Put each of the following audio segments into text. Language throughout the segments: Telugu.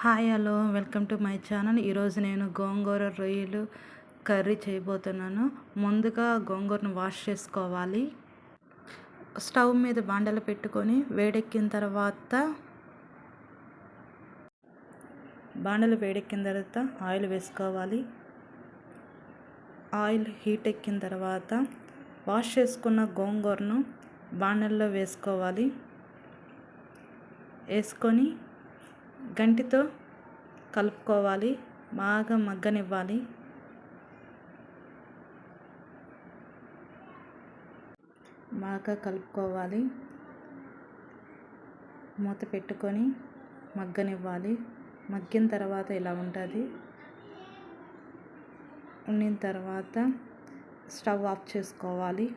Hi hello welcome to my channel. ఈరోజు నేను గోంగూర రొయ్యలు కర్రీ చేయబోతున్నాను. ముందుగా గోంగూరను వాష్ చేసుకోవాలి. స్టవ్ మీద బాండలు పెట్టుకొని వేడెక్కిన తర్వాత బాండలు వేడెక్కిన తర్వాత ఆయిల్ వేసుకోవాలి. ఆయిల్ హీట్ ఎక్కిన తర్వాత వాష్ చేసుకున్న గోంగూరను బాండల్లో వేసుకోవాలి. వేసుకొని గంటితో కలుపుకోవాలి బాగా మగ్గనివ్వాలి. బాగా కలుపుకోవాలి. మూత పెట్టుకొని మగ్గనివ్వాలి. మగ్గిన తర్వాత ఇలా ఉంటుంది. ఉండిన తర్వాత స్టవ్ ఆఫ్ చేసుకోవాలి.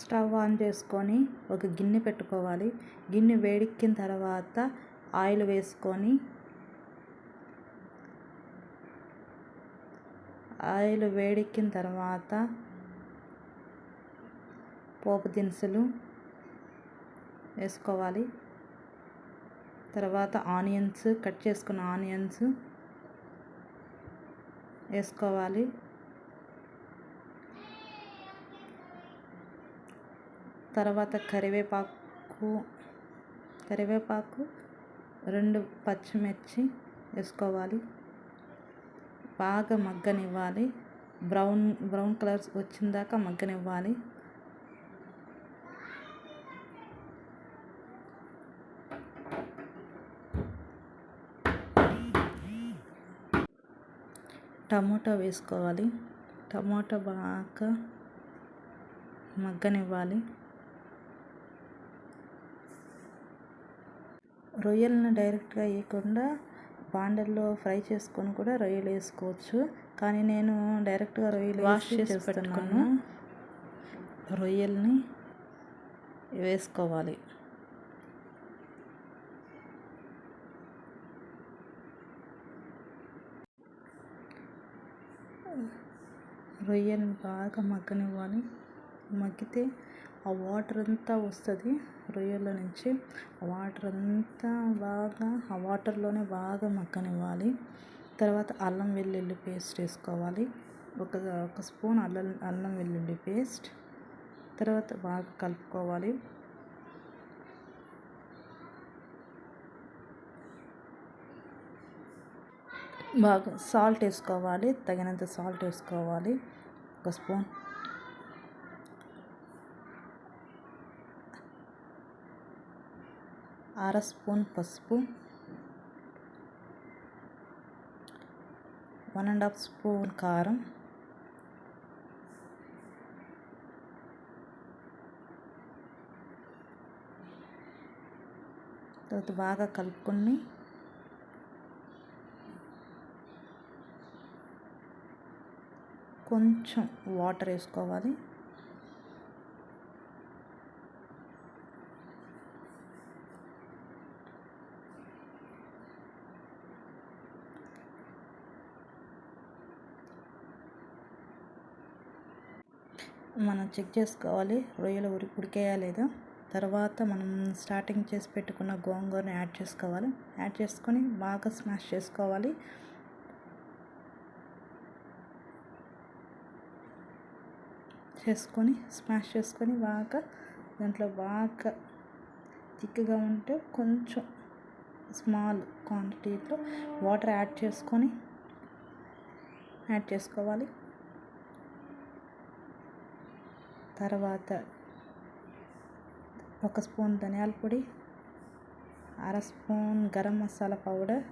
స్టవ్ ఆన్ చేసుకొని ఒక గిన్నె పెట్టుకోవాలి. గిన్నె వేడెక్కిన తర్వాత ఆయిల్ వేసుకొని ఆయిల్ వేడెక్కిన తర్వాత పోపు దినుసులు వేసుకోవాలి. తర్వాత ఆనియన్స్ కట్ చేసుకున్న ఆనియన్స్ వేసుకోవాలి. తర్వాత కరివేపాకు కరివేపాకు రెండు పచ్చిమిర్చి వేసుకోవాలి. బాగా మగ్గనివ్వాలి. బ్రౌన్ బ్రౌన్ కలర్స్ వచ్చిందాక మగ్గనివ్వాలి. టమోటా వేసుకోవాలి. టమోటా బాగా మగ్గనివ్వాలి. రొయ్యలను డైరెక్ట్గా వేయకుండా బాండల్లో ఫ్రై చేసుకొని కూడా రొయ్యలు వేసుకోవచ్చు. కానీ నేను డైరెక్ట్గా రొయ్యలు వాష్ చేసి పెట్టుకున్నాను రొయ్యల్ని వేసుకోవాలి. రొయ్యని బాగా మగ్గనివ్వాలి. మగ్గితే ఆ వాటర్ అంతా వస్తుంది రొయ్యల నుంచి. ఆ వాటర్ అంతా బాగా ఆ వాటర్లోనే బాగా మగ్గనివ్వాలి. తర్వాత అల్లం వెల్లుల్లి పేస్ట్ వేసుకోవాలి. ఒక ఒక స్పూన్ అల్లం అల్లం వెల్లుల్లి పేస్ట్ తర్వాత బాగా కలుపుకోవాలి. బాగా సాల్ట్ వేసుకోవాలి. తగినంత సాల్ట్ వేసుకోవాలి. ఒక స్పూన్ అర స్పూన్ పసుపు వన్ అండ్ హాఫ్ స్పూన్ కారం తర్వాత బాగా కలుపుకొని కొంచెం వాటర్ వేసుకోవాలి. మనం చెక్ చేసుకోవాలి. రొయ్యలు ఉడి ఉడికాయా లేదా? తర్వాత మనం స్టార్టింగ్ చేసి పెట్టుకున్న గోంగూరని యాడ్ చేసుకోవాలి. యాడ్ చేసుకొని బాగా స్మాష్ చేసుకోవాలి. చేసుకొని స్మాష్ చేసుకొని బాగా దాంట్లో బాగా థిక్గా ఉంటే కొంచెం స్మాల్ క్వాంటిటీలో వాటర్ యాడ్ చేసుకొని యాడ్ చేసుకోవాలి. తర్వాత ఒక స్పూన్ ధనియాల పొడి అర spoon garam masala powder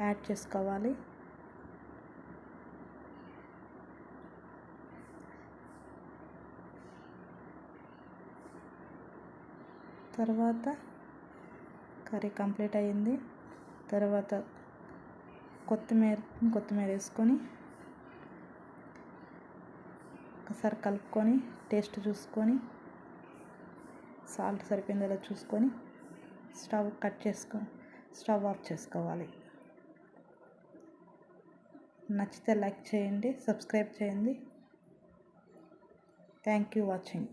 add చేసుకోవాలి. తర్వాత కర్రీ కంప్లీట్ అయ్యింది. తర్వాత కొత్తిమీర కొత్తిమీర వేసుకొని ఒకసారి కలుపుకొని టేస్ట్ చూసుకొని సాల్ట్ సరిపోయిందో చూసుకొని స్టవ్ కట్ చేసుకో స్టవ్ ఆఫ్ చేసుకోవాలి. నచ్చితే లైక్ చేయండి సబ్స్క్రైబ్ చేయండి. Thank you watching.